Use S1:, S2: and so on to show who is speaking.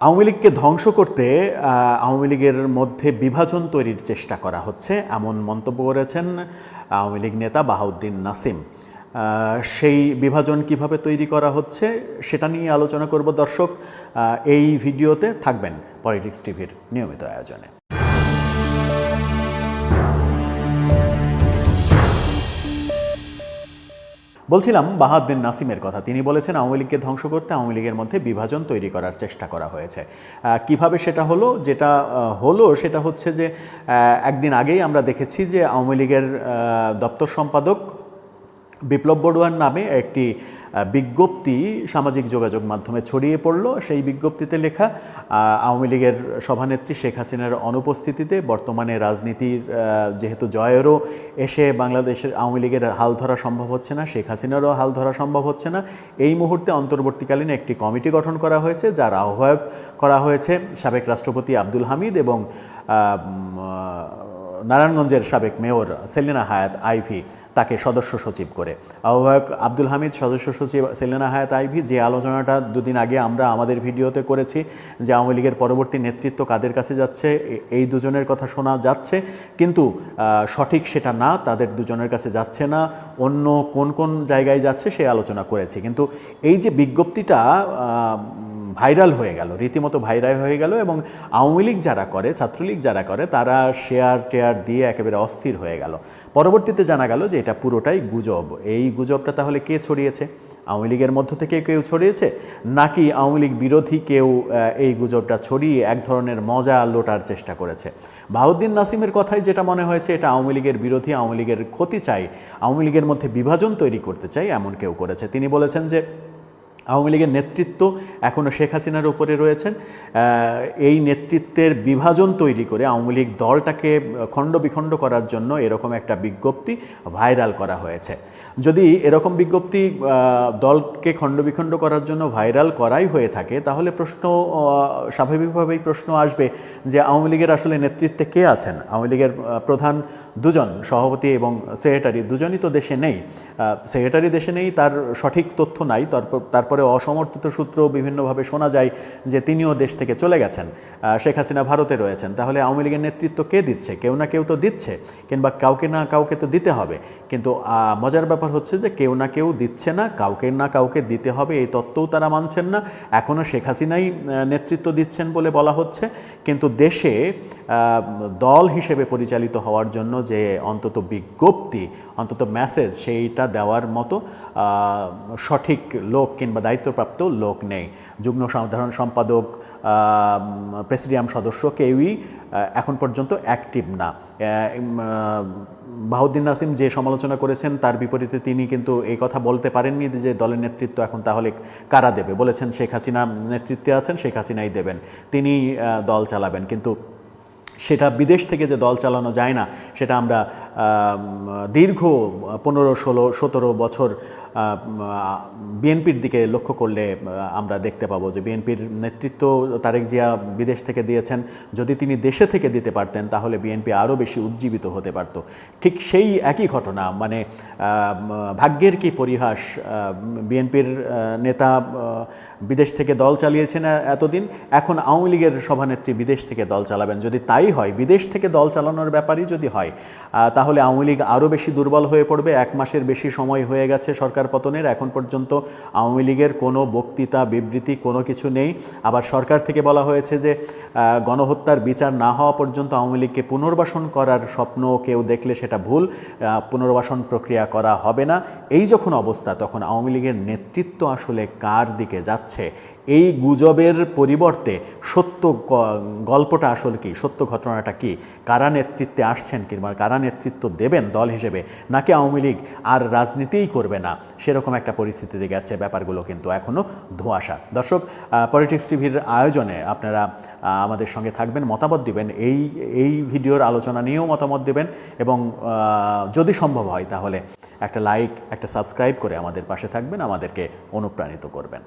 S1: আওয়ামী লীগকে ধ্বংস করতে আওয়ামী লীগের মধ্যে বিভাজন তৈরির চেষ্টা করা হচ্ছে, এমন মন্তব্য করেছেন আওয়ামী লীগ নেতা বাহাউদ্দিন নাসিম। সেই বিভাজন কীভাবে তৈরি করা হচ্ছে, সেটা নিয়ে আলোচনা করব দর্শক। এই ভিডিওতে থাকবেন পলিটিক্স টিভির নিয়মিত আয়োজনে। বলছিলাম বাহাদ্দিন নাসিমের কথা। তিনি বলেছেন, আওয়ামী লীগকে ধ্বংস করতে আওয়ামী লীগের মধ্যে বিভাজন তৈরি করার চেষ্টা করা হয়েছে। কীভাবে সেটা হলো? যেটা হলো সেটা হচ্ছে যে একদিন আগেই আমরা দেখেছি যে আওয়ামী লীগের দপ্তর সম্পাদক বিপ্লব বড়ুয়ার নামে একটি বিজ্ঞপ্তি সামাজিক যোগাযোগ মাধ্যমে ছড়িয়ে পড়ল। সেই বিজ্ঞপ্তিতে লেখা আওয়ামী লীগের সভানেত্রী শেখ হাসিনার অনুপস্থিতিতে বর্তমানে রাজনীতির যেহেতু জয়েরও এসে বাংলাদেশের আওয়ামী লীগের হাল ধরা সম্ভব হচ্ছে না, শেখ হাসিনারও হাল ধরা সম্ভব হচ্ছে না, এই মুহূর্তে অন্তর্বর্তীকালীন একটি কমিটি গঠন করা হয়েছে, যার আহ্বায়ক করা হয়েছে সাবেক রাষ্ট্রপতি আব্দুল হামিদ এবং নারায়ণগঞ্জের সাবেক মেয়র সেলিনা হায়াত আইভি তাকে সদস্য সচিব করে। আহ্বায়ক আব্দুল হামিদ সদস্য সচিব সেলিনা হায়াত আইভি, যে আলোচনাটা দুদিন আগে আমরা আমাদের ভিডিওতে করেছি, যে আওয়ামী লীগের পরবর্তী নেতৃত্ব কাদের কাছে যাচ্ছে এই দুজনের কথা শোনা যাচ্ছে, কিন্তু সঠিক সেটা না, তাদের দুজনের কাছে যাচ্ছে না, অন্য কোন কোন জায়গায় যাচ্ছে সে আলোচনা করেছি। কিন্তু এই যে বিজ্ঞপ্তিটা ভাইরাল হয়ে গেল, রীতিমতো ভাইরাল হয়ে গেল এবং আওয়ামী লীগ যারা করে, ছাত্রলীগ যারা করে, তারা শেয়ার টেয়ার দিয়ে একেবারে অস্থির হয়ে গেল। পরবর্তীতে জানা গেল যে এটা পুরোটাই গুজব। এই গুজবটা তাহলে কে ছড়িয়েছে? আওয়ামী লীগের মধ্য থেকে কেউ ছড়িয়েছে? নাকি আওয়ামী লীগ বিরোধী কেউ এই গুজবটা ছড়িয়ে এক ধরনের মজা লোটার চেষ্টা করেছে? বাহুদ্দিন নাসিমের কথাই যেটা মনে হয়েছে, এটা আওয়ামী লীগের বিরোধী, আওয়ামী লীগের ক্ষতি চাই, আওয়ামী লীগের মধ্যে বিভাজন তৈরি করতে চাই, এমন কেউ করেছে। তিনি বলেছেন যে আওয়ামী লীগের নেতৃত্ব এখনও শেখ হাসিনার উপরে রয়েছেন। এই নেতৃত্বের বিভাজন তৈরি করে আওয়ামী লীগ দলটাকে খণ্ড বিখণ্ড করার জন্য এরকম একটা বিজ্ঞপ্তি ভাইরাল করা হয়েছে। যদি এরকম বিজ্ঞপ্তি দলকে খণ্ড বিখণ্ড করার জন্য ভাইরাল করাই হয়ে থাকে, তাহলে প্রশ্ন স্বাভাবিকভাবেই প্রশ্ন আসবে যে আওয়ামী লীগের আসলে নেতৃত্বে কে আছেন? আওয়ামী লীগের প্রধান দুজন, সভাপতি এবং সেক্রেটারি দুজনই তো দেশে নেই। সেক্রেটারি দেশে নেই, তার সঠিক তথ্য নাই, তারপর, তারপরে অসমর্থিত সূত্র বিভিন্নভাবে শোনা যায় যে তিনিও দেশ থেকে চলে গেছেন। শেখ হাসিনা ভারতে রয়েছেন। তাহলে আওয়ামী লীগের নেতৃত্ব কে দিচ্ছে? কেউ না কেউ তো দিচ্ছে, কিংবা কাউকে না কাউকে তো দিতে হবে। কিন্তু মজার ব্যাপার হচ্ছে যে কেউ না কেউ দিচ্ছে না, কাউকে না কাউকে দিতে হবে এই তত্ত্বও তারা মানছেন না। এখনও শেখ হাসিনাই নেতৃত্ব দিচ্ছেন বলে বলা হচ্ছে। কিন্তু দেশে দল হিসেবে পরিচালিত হওয়ার জন্য যে অন্তত বিজ্ঞপ্তি, অন্তত মেসেজ সেইটা দেওয়ার মতো সঠিক লোক কিংবা দায়িত্বপ্রাপ্ত লোক নেই। যুগ্ম সাধারণ সম্পাদক প্রেসিডিয়াম সদস্য কেউই এখন পর্যন্ত অ্যাক্টিভ না। বাহুদ্দিন নাসিম যে সমালোচনা করেছেন, তার বিপরীতে তিনি কিন্তু এই কথা বলতে পারেননি যে দলের নেতৃত্ব এখন তাহলে কারা দেবে? বলেছেন শেখ হাসিনা নেতৃত্বে আছেন, শেখ হাসিনাই দেবেন। তিনি দল চালাবেন। কিন্তু সেটা বিদেশ থেকে যে দল চালানো যায় না, সেটা আমরা দীর্ঘ পনেরো, ষোলো, সতেরো বছর বিএনপির দিকে লক্ষ্য করলে আমরা দেখতে পাবো যে বিএনপির নেতৃত্ব তারেক জিয়া বিদেশ থেকে দিয়েছেন। যদি তিনি দেশে থেকে দিতে পারতেন, তাহলে বিএনপি আরও বেশি উজ্জীবিত হতে পারত। ঠিক সেই একই ঘটনা মানে ভাগ্যের কি পরিহাস বিএনপির নেতা বিদেশ থেকে দল চালিয়েছেন এতদিন, এখন আওয়ামী লীগের সভানেত্রী বিদেশ থেকে দল চালাবেন। যদি তাই হয়। বিদেশ থেকে দল চালানোর ব্যাপারই যদি হয় তাহলে আওয়ামী লীগ আরও বেশি দুর্বল হয়ে পড়বে। এক মাসের বেশি সময় হয়ে গেছে সরকার পতনের। এখন পর্যন্ত আওয়ামী লীগের কোনো বক্তৃতা, বিবৃতি, কোনো কিছু নেই। আবার সরকার থেকে বলা হয়েছে যে গণহত্যার বিচার না হওয়া পর্যন্ত আওয়ামী লীগকে পুনর্বাসন করার স্বপ্ন কেউ দেখলে সেটা ভুল। পুনর্বাসন প্রক্রিয়া করা হবে না। এই যখন অবস্থা, তখন আওয়ামী লীগের নেতৃত্ব আসলে কার দিকে যাচ্ছে? এই গুজবের পরিবর্তে সত্য গল্পটা আসলে কি? সত্য ঘটনাটা কি? কারা নেতৃত্বে আসছেন কিংবা কারা নেতৃত্ব দেবেন দল হিসেবে? নাকি আওয়ামী লীগ আর রাজনীতিই করবে না? সেরকম একটা পরিস্থিতিতে গেছে ব্যাপারগুলো কিন্তু এখনও ধোঁয়াশা। দর্শক পলিটিক্স টিভির আয়োজনে আপনারা আমাদের সঙ্গে থাকবেন, মতামত দিবেন। এই এই ভিডিওর আলোচনা নিয়েও মতামত দেবেন এবং যদি সম্ভব হয় তাহলে একটা লাইক একটা সাবস্ক্রাইব করে আমাদের পাশে থাকবেন, আমাদেরকে অনুপ্রাণিত করবেন।